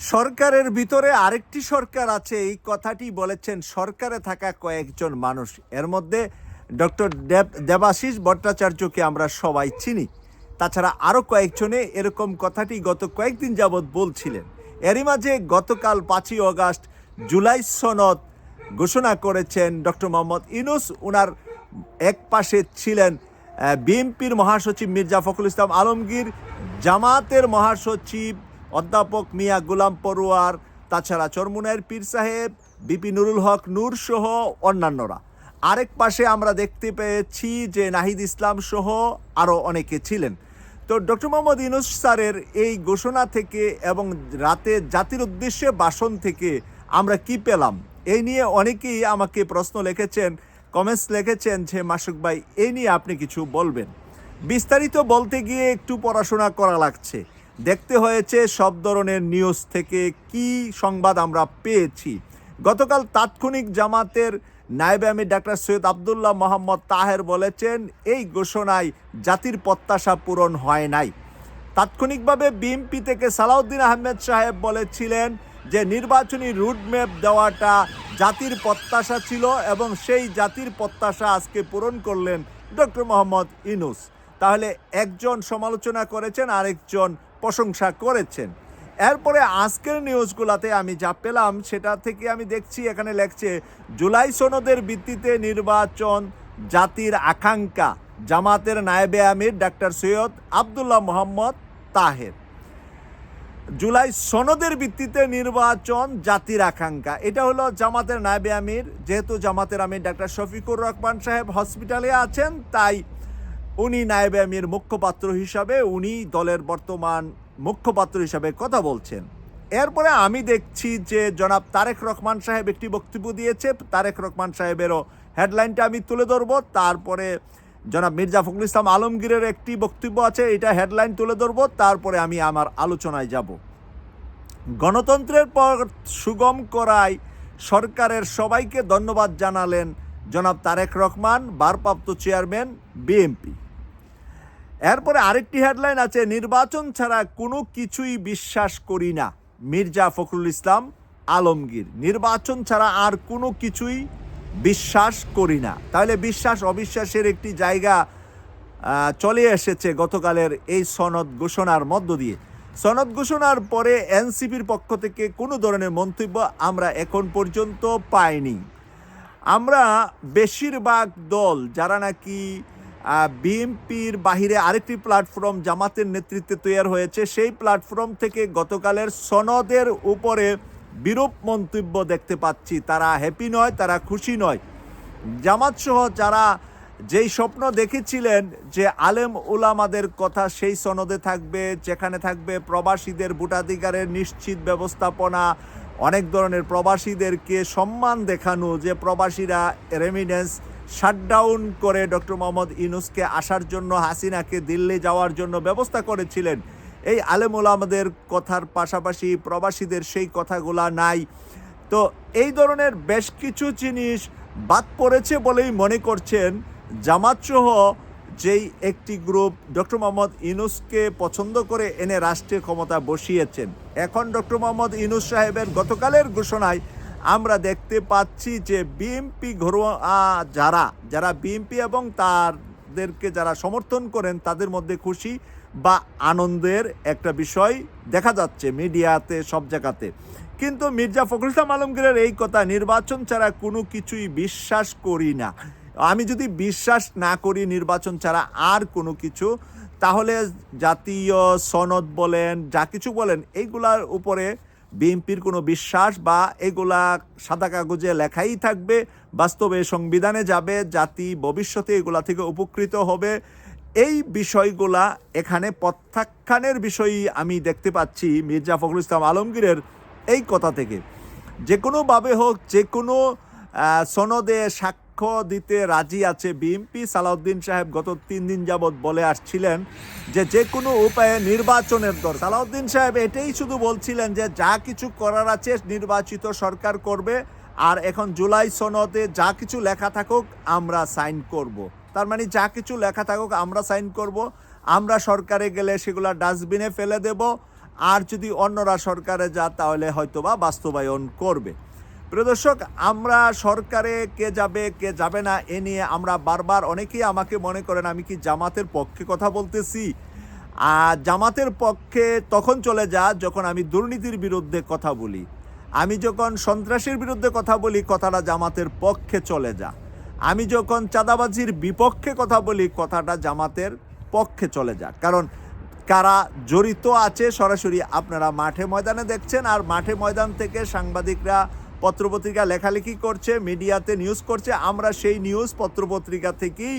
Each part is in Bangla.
সরকারের ভিতরে আরেকটি সরকার আছে, এই কথাটি বলেছেন সরকারে থাকা কয়েকজন মানুষ। এর মধ্যে ডক্টর দেব, দেবাশিস ভট্টাচার্যকে আমরা সবাই চিনি। তাছাড়া আরও কয়েকজনে এরকম কথাটি গত কয়েকদিন যাবৎ বলছিলেন। এরই মাঝে গতকাল পাঁচই অগাস্ট জুলাই সনদ ঘোষণা করেছেন ডক্টর মোহাম্মদ ইনুস ওনার এক পাশে ছিলেন বিএনপির মহাসচিব মির্জা ফখরুল ইসলাম আলমগীর, জামাতের মহাসচিব অধ্যাপক মিয়া গুলাম পড়ুয়ার, তাছাড়া চরমুনায়ের পীর সাহেব, বিপি নুরুল হক, নূর সহ অন্যান্যরা। আরেক পাশে আমরা দেখতে পেয়েছি যে নাহিদ ইসলাম সহ আরও অনেকে ছিলেন। তো ডক্টর মোহাম্মদ ইনুস স্যারের এই ঘোষণা থেকে এবং রাতে জাতির উদ্দেশ্যে ভাষণ থেকে আমরা কি পেলাম, এই নিয়ে অনেকেই আমাকে প্রশ্ন লিখেছেন কমেন্টস লিখেছেন যে, মাসুক ভাই, এই নিয়ে আপনি কিছু বলবেন? বিস্তারিত বলতে গিয়ে একটু পড়াশোনা করা লাগছে। দেখতে হয়েছে সব ধরনের নিউজ থেকে কি সংবাদ আমরা পেয়েছি। গতকাল তাৎক্ষণিক জামাতের নায়েবে আমি ডাক্তার সৈয়দ আবদুল্লাহ মোহাম্মদ তাহের বলেছেন, এই ঘোষণায় জাতির প্রত্যাশা পূরণ হয় নাই। তাৎক্ষণিকভাবে বিএনপি থেকে সালাউদ্দিন আহমেদ সাহেব বলেছিলেন যে, নির্বাচনী রুটম্যাপ দেওয়াটা জাতির প্রত্যাশা ছিল এবং সেই জাতির প্রত্যাশা আজকে পূরণ করলেন ডক্টর মোহাম্মদ ইনুস তাহলে একজন সমালোচনা করেছেন, আরেকজন প্রশংসা করেছেন। এরপরে আজকের নিউজগুলোতে আমি যা পেলাম, সেটা থেকে আমি দেখছি এখানে লেখছে, জুলাই সনদের ভিত্তিতে নির্বাচন জাতির আকাঙ্ক্ষা, জামাতের নায়েবে আমির ডাক্তার সৈয়দ আবদুল্লাহ মোহাম্মদ তাহের। জুলাই সনদের ভিত্তিতে নির্বাচন জাতির আকাঙ্ক্ষা, এটা হলো জামাতের নায়েবে আমির, যেহেতু জামাতের আমির ডাক্তার শফিকুর রহমান সাহেব হসপিটালে আছেন, তাই উনি নায়েবে আমির মুখ্যপাত্র হিসাবে উনি দলের বর্তমান মুখ্যপাত্র হিসাবে কথা বলছেন। এরপরে আমি দেখছি যে জনাব তারেক রহমান সাহেব একটি বক্তব্য দিয়েছে। তারেক রহমান সাহেবেরও হেডলাইনটা আমি তুলে ধরবো। তারপরে জনাব মির্জা ফখরুল ইসলাম আলমগীরের একটি বক্তব্য আছে, এটা হেডলাইন তুলে ধরবো। তারপরে আমি আমার আলোচনায় যাব। গণতন্ত্রের পর সুগম করায় সরকারের সবাইকে ধন্যবাদ জানালেন জনাব তারেক রহমান, ভারপ্রাপ্ত চেয়ারম্যান বিএমপি এরপরে আরেকটি হেডলাইন আছে, নির্বাচন ছাড়া কোনো কিছুই বিশ্বাস করি না। মির্জা ফখরুল ইসলাম, আলমগীর। নির্বাচন ছাড়া আর কোনো কিছুই বিশ্বাস করি না। তাহলে বিশ্বাস অবিশ্বাসের একটি জায়গা চলে এসেছে গতকালের এই সনদ ঘোষণার মধ্য দিয়ে। সনদ ঘোষণার পরে এনসিপির পক্ষ থেকে কোনো ধরনের মন্তব্য আমরা এখন পর্যন্ত পাইনি। আমরা বেশিরভাগ দল যারা নাকি বিএনপির বাহিরে আরেকটি প্ল্যাটফর্ম জামাতের নেতৃত্বে তৈরি হয়েছে, সেই প্ল্যাটফর্ম থেকে গতকালের সনদের উপরে বিরূপ মন্তব্য দেখতে পাচ্ছি। তারা হ্যাপি নয়, তারা খুশি নয়। জামাত সহ যারা যেই স্বপ্ন দেখেছিলেন যে আলেম উলামাদের কথা সেই সনদে থাকবে, যেখানে থাকবে প্রবাসীদের ভোটাধিকারের নিশ্চিত ব্যবস্থাপনা অনেক ধরনের প্রবাসীদেরকে সম্মান দেখানো যে প্রবাসীরা রেমিনেন্স শাটডাউন করে ডক্টর মোহাম্মদ ইনুসকে আসার জন্য, হাসিনাকে দিল্লি যাওয়ার জন্য ব্যবস্থা করেছিলেন। এই আলেম ওলামাদের কথার পাশাপাশি প্রবাসীদের সেই কথাগুলা নাই। তো এই ধরনের বেশ কিছু জিনিস বাদ পড়েছে বলেই মনে করছেন জামাতসহ যেই একটি গ্রুপ ডক্টর মোহাম্মদ ইনুসকে পছন্দ করে এনে রাষ্ট্রীয় ক্ষমতা বসিয়েছেন। এখন ডক্টর মোহাম্মদ ইনুস সাহেবের গতকালের ঘোষণায় আমরা দেখতে পাচ্ছি যে বিএমপি ঘরোয়া যারা যারা বিএমপি এবং তাদেরকে যারা সমর্থন করেন, তাদের মধ্যে খুশি বা আনন্দের একটা বিষয় দেখা যাচ্ছে মিডিয়াতে সব জায়গাতে। কিন্তু মির্জা ফখরুল ইসলাম আলমগীরের এই কথা, নির্বাচন ছাড়া কোনো কিছুই বিশ্বাস করি না। আমি যদি বিশ্বাস না করি নির্বাচন ছাড়া আর কোনো কিছু, তাহলে জাতীয় সনদ বলেন, যা কিছু বলেন এইগুলার উপরে বিএনপির কোনো বিশ্বাস বা এগুলা সাদা কাগজে লেখাই থাকবে, বাস্তবে সংবিধানে যাবে, জাতি ভবিষ্যতে এগুলা থেকে উপকৃত হবে। এই বিষয়গুলা এখানে প্রত্যাখ্যানের বিষয়ই আমি দেখতে পাচ্ছি মির্জা ফখরুল ইসলাম আলমগীরের এই কথা থেকে। যে কোনোভাবে হোক যে কোনো সনদে সাক্ষ্য দিতে রাজি আছে বিএনপি। সালাউদ্দিন সাহেব গত তিন দিন যাবৎ বলে আসছিলেন যে যে কোনো উপায়ে নির্বাচনের দর। সালাউদ্দিন সাহেব এটাই শুধু বলছিলেন যে যা কিছু করার আছে নির্বাচিত সরকার করবে আর এখন জুলাই সনদে যা কিছু লেখা থাকুক আমরা সাইন করব। তার মানে যা কিছু লেখা থাকুক আমরা সাইন করব। আমরা সরকারে গেলে সেগুলা ডাস্টবিনে ফেলে দেব। আর যদি অন্যরা সরকারে যা তাহলে হয়তোবা বাস্তবায়ন করবে। প্রিয় দর্শক, আমরা সরকারে কে যাবে কে যাবে না, এ নিয়ে আমরা বারবার অনেকেই আমাকে মনে করেন আমি কি জামাতের পক্ষে কথা বলতেছি? আর জামাতের পক্ষে তখন চলে যা যখন আমি দুর্নীতির বিরুদ্ধে কথা বলি। আমি যখন সন্ত্রাসের বিরুদ্ধে কথা বলি, কথাটা জামাতের পক্ষে চলে যা। আমি যখন চাঁদাবাজির বিপক্ষে কথা বলি, কথাটা জামাতের পক্ষে চলে যা। কারণ কারা জড়িত আছে সরাসরি আপনারা মাঠে ময়দানে দেখছেন, আর মাঠে ময়দান থেকে সাংবাদিকরা পত্রপত্রিকা লেখালেখি করছে, মিডিয়াতে নিউজ করছে। আমরা সেই নিউজ পত্রপত্রিকা থেকেই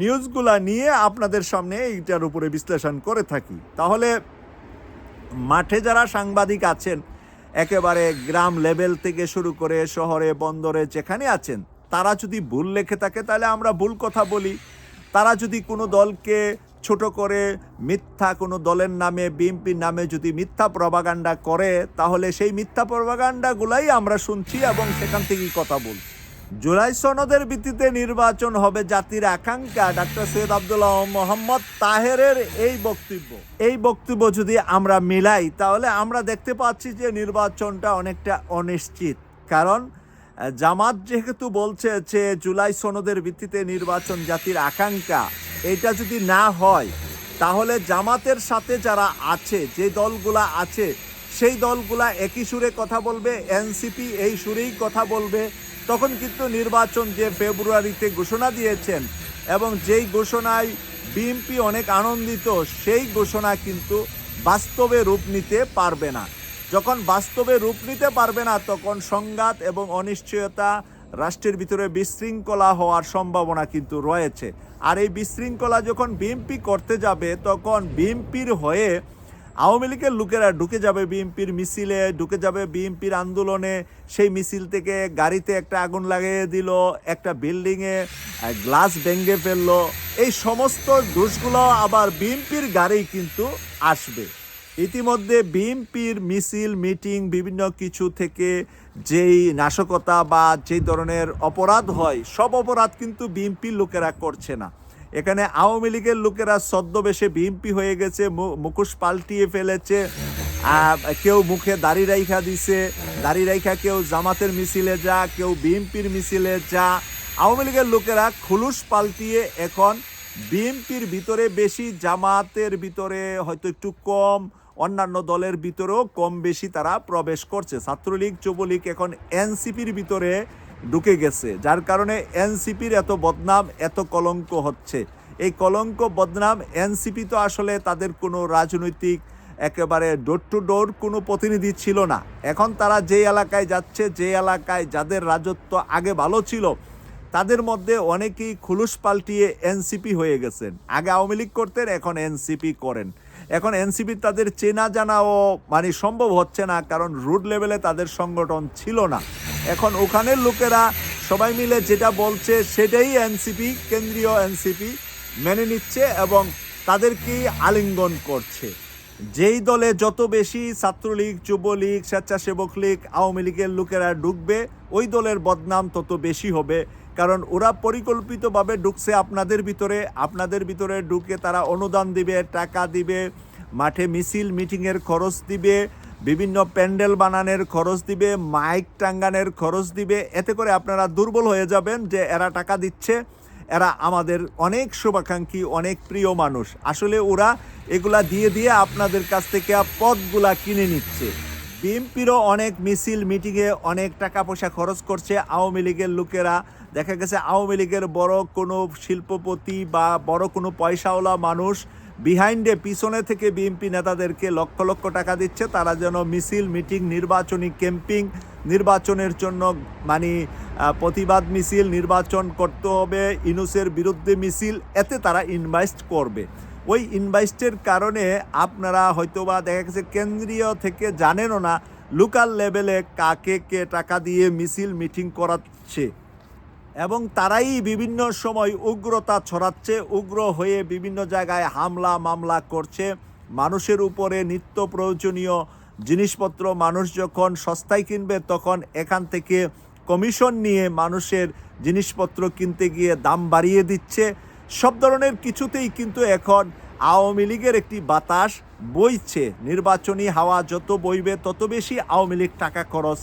নিউজগুলা নিয়ে আপনাদের সামনে এইটার উপরে বিশ্লেষণ করে থাকি। তাহলে মাঠে যারা সাংবাদিক আছেন, একেবারে গ্রাম লেভেল থেকে শুরু করে শহরে, বন্দরে যেখানে আছেন, তারা যদি ভুল লেখে থাকে, তাহলে আমরা ভুল কথা বলি। তারা যদি কোনো দলকে ছোট করে মিথ্যা কোনো দলের নামে, বিএনপির নামে যদি মিথ্যা প্রভাগান্ডা করে, তাহলে সেই মিথ্যা প্রভাগান্ডাগুলাই আমরা শুনছি এবং সেখান থেকেই কথা বলছি। জুলাই সনদের ভিত্তিতে নির্বাচন হবে জাতির আকাঙ্ক্ষা। ডাক্তার সৈয়দ আবদুল্লাহ মোহাম্মদ তাহেরের এই বক্তব্য। এই বক্তব্য যদি আমরা মিলাই, তাহলে আমরা দেখতে পাচ্ছি যে নির্বাচনটা অনেকটা অনিশ্চিত। কারণ জামাত যেহেতু বলছে যে জুলাই সনদের ভিত্তিতে নির্বাচন জাতির আকাঙ্ক্ষা, এটা যদি না হয়, তাহলে জামাতের সাথে যারা আছে, যে দলগুলা আছে, সেই দলগুলা একই সুরে কথা বলবে এনসিপি এই সুরেই কথা বলবে। তখন কিন্তু নির্বাচন যে ফেব্রুয়ারিতে ঘোষণা দিয়েছেন এবং যেই ঘোষণায় বিএনপি অনেক আনন্দিত, সেই ঘোষণা কিন্তু বাস্তবে রূপ নিতে পারবে না। যখন বাস্তবে রূপ নিতে পারবে না, তখন সংঘাত এবং অনিশ্চয়তা রাষ্ট্রের ভিতরে বিশৃঙ্খলা হওয়ার সম্ভাবনা কিন্তু রয়েছে। আর এই বিশৃঙ্খলা যখন বিএনপি করতে যাবে, তখন বিএনপির হয়ে আওয়ামী লীগের লোকেরা ঢুকে যাবে বিএনপির মিছিলে, ঢুকে যাবে বিএনপির আন্দোলনে। সেই মিছিল থেকে গাড়িতে একটা আগুন লাগিয়ে দিল, একটা বিল্ডিংয়ে গ্লাস ভেঙে ফেলল। এই সমস্ত দোষগুলো আবার বিএনপির গাড়ি কিন্তু আসবে। ইতিমধ্যে বিএনপির মিছিল, মিটিং, বিভিন্ন কিছু থেকে যেই নাশকতা বা যেই ধরনের অপরাধ হয়, সব অপরাধ কিন্তু বিএনপির লোকেরা করছে না। এখানে আওয়ামী লীগের লোকেরা ছদ্মবেশে বিএনপি হয়ে গেছে মুখোশ পাল্টিয়ে ফেলেছে কেউ মুখে দাড়ি রাইখা দিছে, দাড়ি রাইখা কেউ জামাতের মিছিলে যা, কেউ বিএনপির মিছিলে যা। আওয়ামী লীগের লোকেরা খুলুস পাল্টিয়ে এখন বিএনপির ভিতরে বেশি জামাতের ভিতরে হয়তো একটু কম, অন্যান্য দলের ভিতরেও কম বেশি তারা প্রবেশ করছে। ছাত্রলীগ, যুবলীগ এখন এনসিপির ভিতরে ঢুকে গেছে, যার কারণে এনসিপির এত বদনাম, এত কলঙ্ক হচ্ছে। এই কলঙ্ক, বদনাম, এনসিপি তো আসলে তাদের কোনো রাজনৈতিক একেবারে ডোর টু ডোর কোনো প্রতিনিধি ছিল না। এখন তারা যে এলাকায় যাচ্ছে, যে এলাকায় যাদের রাজত্ব আগে ভালো ছিল তাদের মধ্যে অনেকেই খুলুস পাল্টিয়ে এনসিপি হয়ে গেছেন। আগে আওয়ামী লীগ করতেন, এখন এনসিপি করেন। এখন এনসিপি তাদের চেনা জানাও মানে সম্ভব হচ্ছে না, কারণ রুট লেভেলে তাদের সংগঠন ছিল না। এখন ওখানের লোকেরা সবাই মিলে যেটা বলছে সেটাই এনসিপি, কেন্দ্রীয় এনসিপি মেনে নিচ্ছে এবং তাদেরকেই আলিঙ্গন করছে। যেই দলে যত বেশি ছাত্রলীগ, যুবলীগ, স্বেচ্ছাসেবক লীগ, আওয়ামী লীগের লোকেরা ঢুকবে, ওই দলের বদনাম তত বেশি হবে। কারণ ওরা পরিকল্পিতভাবে ঢুকছে আপনাদের ভিতরে আপনাদের ভিতরে ঢুকে তারা অনুদান দিবে, টাকা দিবে, মাঠে মিছিল, মিটিংয়ের খরচ দিবে, বিভিন্ন প্যান্ডেল বানানোর খরচ দিবে, মাইক টাঙ্গানের খরচ দিবে। এতে করে আপনারা দুর্বল হয়ে যাবেন যে এরা টাকা দিচ্ছে। এরা আমাদের অনেক শুভাকাঙ্ক্ষী, অনেক প্রিয় মানুষ। আসলে ওরা এগুলা দিয়ে দিয়ে আপনাদের কাছ থেকে পদগুলা কিনে নিচ্ছে। বিএনপিরও অনেক মিছিল, মিটিংয়ে অনেক টাকা পয়সা খরচ করছে। আওয়ামী লীগের লোকেরা দেখা গেছে আওয়ামী লীগের বড় কোনো শিল্পপতি বা বড় কোনো পয়সাওয়ালা মানুষ বিহাইন্ডে পিছনে থেকে বিএনপি নেতাদেরকে লক্ষ লক্ষ টাকা দিচ্ছে। তারা যেন মিছিল, মিটিং, নির্বাচনী ক্যাম্পিং, নির্বাচনের জন্য মানে প্রতিবাদ মিছিল নির্বাচন করতে হবে, ইনুসের বিরুদ্ধে মিছিল, এতে তারা ইনভাইস্ট করবে। ওই ইনভাইস্টের কারণে আপনারা হয়তোবা দেখা গেছে কেন্দ্রীয় থেকে জানেনও না লোকাল লেভেলে কাকে কে টাকা দিয়ে মিছিল, মিটিং করাচ্ছে। এবং তারাই বিভিন্ন সময় উগ্রতা ছড়াচ্ছে, উগ্র হয়ে বিভিন্ন জায়গায় হামলা, মামলা করছে। মানুষের উপরে নিত্য প্রয়োজনীয় জিনিসপত্র, মানুষ যখন সস্তায় কিনবে তখন এখান থেকে কমিশন নিয়ে মানুষের জিনিসপত্র কিনতে গিয়ে দাম বাড়িয়ে দিচ্ছে। সব ধরনের কিছুতেই কিন্তু এখন আওয়ামী লীগের একটি বাতাস বইছে। নির্বাচনী হাওয়া যত বইবে তত বেশি আওয়ামী লীগ টাকা খরচ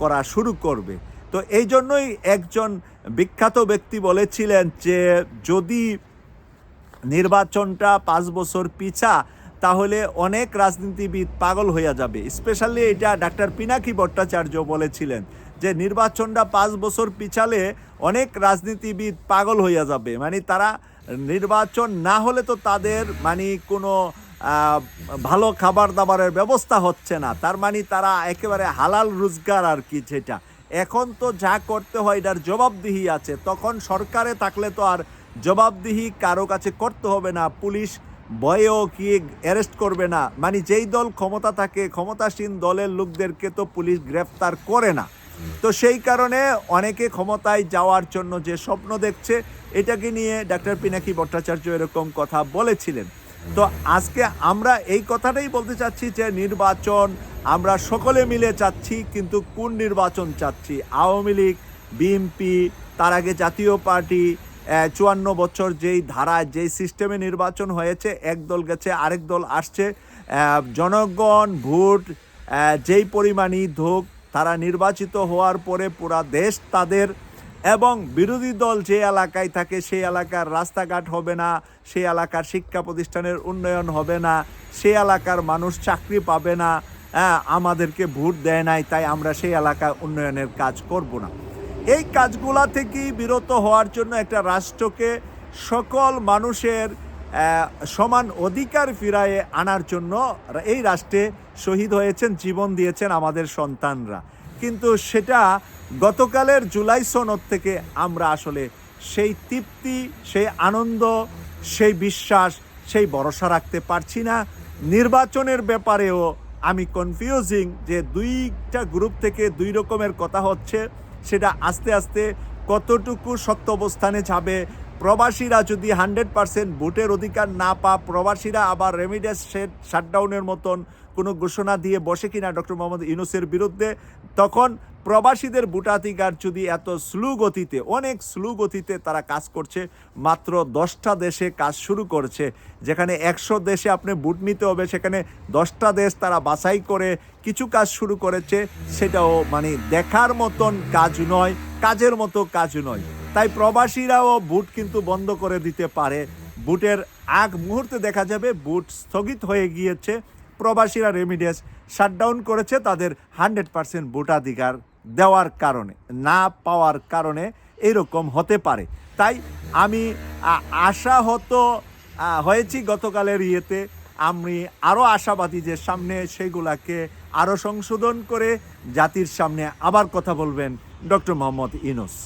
করা শুরু করবে। তো এই জন্যই একজন বিখ্যাত ব্যক্তি বলেছিলেন যে, যদি নির্বাচনটা পাঁচ বছর পিছা, তাহলে অনেক রাজনীতিবিদ পাগল হইয়া যাবে। স্পেশালি এটা ডাক্তার পিনাকি ভট্টাচার্য বলেছিলেন যে, নির্বাচনটা পাঁচ বছর পিছালে অনেক রাজনীতিবিদ পাগল হইয়া যাবে। মানে তারা নির্বাচন না হলে তো তাদের মানে কোনো ভালো খাবার দাবারের ব্যবস্থা হচ্ছে না। তার মানে তারা একেবারে হালাল রোজগার আর কি যেটা। এখন তো যা করতে হয় এটার জবাবদিহি আছে। তখন সরকারে থাকলে তো আর জবাবদিহি কারও কাছে করতে হবে না। পুলিশ ভয়েও কি অ্যারেস্ট করবে না? মানে যেই দল ক্ষমতা থাকে, ক্ষমতাসীন দলের লোকদেরকে তো পুলিশ গ্রেফতার করে না। তো সেই কারণে অনেকে ক্ষমতায় যাওয়ার জন্য যে স্বপ্ন দেখছে, এটাকে নিয়ে ডাক্তার পিনাকি ভট্টাচার্য এরকম কথা বলেছিলেন। তো আজকে আমরা এই কথাটাই বলতে চাচ্ছি যে নির্বাচন আমরা সকলে মিলে চাচ্ছি, কিন্তু কোন নির্বাচন চাচ্ছি? আওয়ামী লীগ, বিএনপি, তার আগে জাতীয় পার্টি চুয়ান্ন বছর যেই ধারায় যেই সিস্টেমে নির্বাচন হয়েছে, এক দল গেছে, আরেক দল আসছে জনগণ, ভোট যেই পরিমাণই ধোক, তারা নির্বাচিত হওয়ার পরে পুরা দেশ তাদের এবং বিরোধী দল যে এলাকায় থাকে, সেই এলাকার রাস্তাঘাট হবে না, সেই এলাকার শিক্ষা প্রতিষ্ঠানের উন্নয়ন হবে না, সেই এলাকার মানুষ চাকরি পাবে না হ্যাঁ আমাদেরকে ভোট দেয় নাই, তাই আমরা সেই এলাকায় উন্নয়নের কাজ করব না। এই কাজগুলা থেকেই বিরত হওয়ার জন্য একটা রাষ্ট্রকে সকল মানুষের সমান অধিকার ফিরায়ে আনার জন্য এই রাষ্ট্রে শহীদ হয়েছেন, জীবন দিয়েছেন আমাদের সন্তানরা। কিন্তু সেটা গতকালের জুলাই সনদ থেকে আমরা আসলে সেই তৃপ্তি, সেই আনন্দ, সেই বিশ্বাস, সেই ভরসা রাখতে পারছি না। নির্বাচনের ব্যাপারেও আমি কনফিউজিং যে দুইটা গ্রুপ থেকে দুই রকমের কথা হচ্ছে। সেটা আস্তে আস্তে কতটুকু সত্য অবস্থানে যাবে? প্রবাসীরা যদি হান্ড্রেড পার্সেন্ট ভোটের অধিকার না পা প্রবাসীরা আবার রেমিডেন্স শেড শাটডাউনের মতন কোনো ঘোষণা দিয়ে বসে কিনা ডক্টর মোহাম্মদ ইউনুসের বিরুদ্ধে, তখন প্রবাসীদের ভোটাধিকার যদি এত স্লো গতিতে, অনেক স্লো গতিতে তারা কাজ করছে, মাত্র দশটা দেশে কাজ শুরু করছে। যেখানে একশো দেশে আপনি বুট নিতে হবে, সেখানে দশটা দেশ তারা বাছাই করে কিছু কাজ শুরু করেছে। সেটাও মানে দেখার মতন কাজ নয়, কাজের মতো কাজ নয়। তাই প্রবাসীরাও বুট কিন্তু বন্ধ করে দিতে পারে। বুটের আগ মুহূর্তে দেখা যাবে বুট স্থগিত হয়ে গিয়েছে। প্রবাসীরা রেমিডিয়াস শাটডাউন করেছে, তাদের হান্ড্রেড পার্সেন্ট ভোটাধিকার দেওয়ার কারণে, না পাওয়ার কারণে এরকম হতে পারে। তাই আমি আশাহত হয়েছি গতকালের ইয়েতে। আমি আরও আশাবাদী যে সামনে সেগুলাকে আরও সংশোধন করে জাতির সামনে আবার কথা বলবেন ডক্টর মোহাম্মদ ইনুস